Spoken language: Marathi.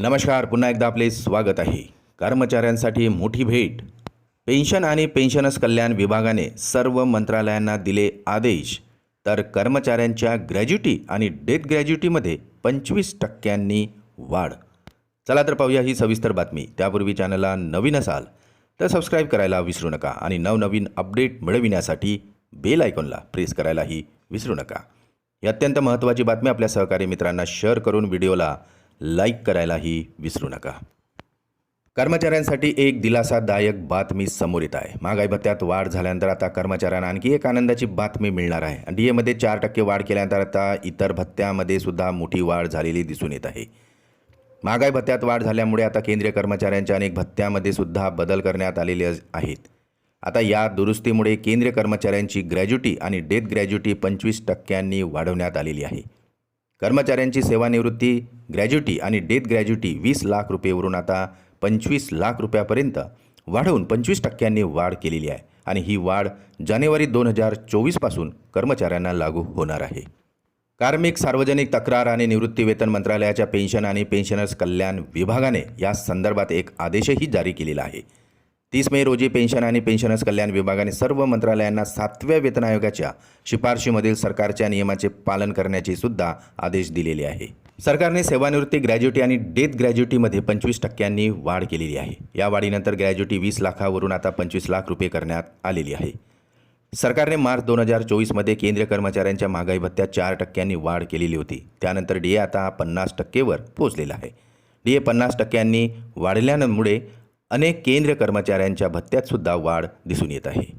नमस्कार पुन्हा एकदा आपले स्वागत आहे. कर्मचाऱ्यांसाठी मोठी भेट. पेन्शन आणि पेन्शनर्स कल्याण विभागाने सर्व मंत्रालयांना दिले आदेश. तर कर्मचाऱ्यांच्या ग्रॅज्युटी आणि डेथ ग्रॅज्युटीमध्ये पंचवीस टक्क्यांनी वाढ. चला तर पाहूया ही सविस्तर बातमी. त्यापूर्वी चॅनलला नवीन असाल तर सबस्क्राईब करायला विसरू नका आणि नवनवीन अपडेट मिळविण्यासाठी बेल आयकॉनला प्रेस करायलाही विसरू नका. ही अत्यंत महत्त्वाची बातमी आपल्या सहकारी मित्रांना शेअर करून व्हिडिओला लाईक करायलाही विसरू नका. कर्मचाऱ्यांसाठी एक दिलासादायक बातमी समोर येत आहे. महागाई भत्त्यात वाढ झाल्यानंतर आता कर्मचाऱ्यांना आणखी एक आनंदाची बातमी मिळणार आहे. डी एमध्ये चार टक्के वाढ केल्यानंतर आता इतर भत्त्यामध्ये सुद्धा मोठी वाढ झालेली दिसून येत आहे. महागाई भत्त्यात वाढ झाल्यामुळे आता केंद्रीय कर्मचाऱ्यांच्या अनेक भत्त्यामध्ये सुद्धा बदल करण्यात आलेले आहेत. आता या दुरुस्तीमुळे केंद्रीय कर्मचाऱ्यांची ग्रॅज्युटी आणि डेथ ग्रॅज्युटी पंचवीस टक्क्यांनी वाढवण्यात आलेली आहे. कर्मचाऱ्यांची सेवानिवृत्ती ग्रॅज्युटी आणि डेथ ग्रॅज्युटी वीस लाख रुपयेवरून आता पंचवीस लाख रुपयापर्यंत वाढवून पंचवीस टक्क्यांनी वाढ केलेली आहे आणि ही वाढ जानेवारी दोन हजार चोवीसपासून कर्मचाऱ्यांना लागू होणार आहे. कार्मिक सार्वजनिक तक्रार आणि निवृत्तीवेतन मंत्रालयाच्या पेन्शन आणि पेन्शनर्स कल्याण विभागाने या संदर्भात एक आदेशही जारी केलेला आहे. तीस मे रोजी पेन्शन आणि पेन्शनर्स कल्याण विभागाने सर्व मंत्रालयांना सातव्या वेतन आयोगाच्या शिफारशीमधील सरकारच्या नियमाचे पालन करण्याचे सुद्धा आदेश दिलेले आहे. सरकारने सेवानिवृत्ती ग्रॅज्युटी आणि डेथ ग्रॅज्युटीमध्ये पंचवीस टक्क्यांनी वाढ केलेली आहे. या वाढीनंतर ग्रॅज्युटी वीस लाखावरून आता पंचवीस लाख रुपये करण्यात आलेली आहे. सरकारने मार्च दोन हजार चोवीसमध्ये केंद्रीय कर्मचाऱ्यांच्या महागाई भत्त्यात चार टक्क्यांनी वाढ केलेली होती. त्यानंतर डी ए आता पन्नास टक्केवर पोहोचलेला आहे. डी ए पन्नास टक्क्यांनी वाढल्यामुळे अनेक केंद्रीय कर्मचाऱ्यांच्या भत्त्यात सुद्धा वाढ दिसून येत आहे.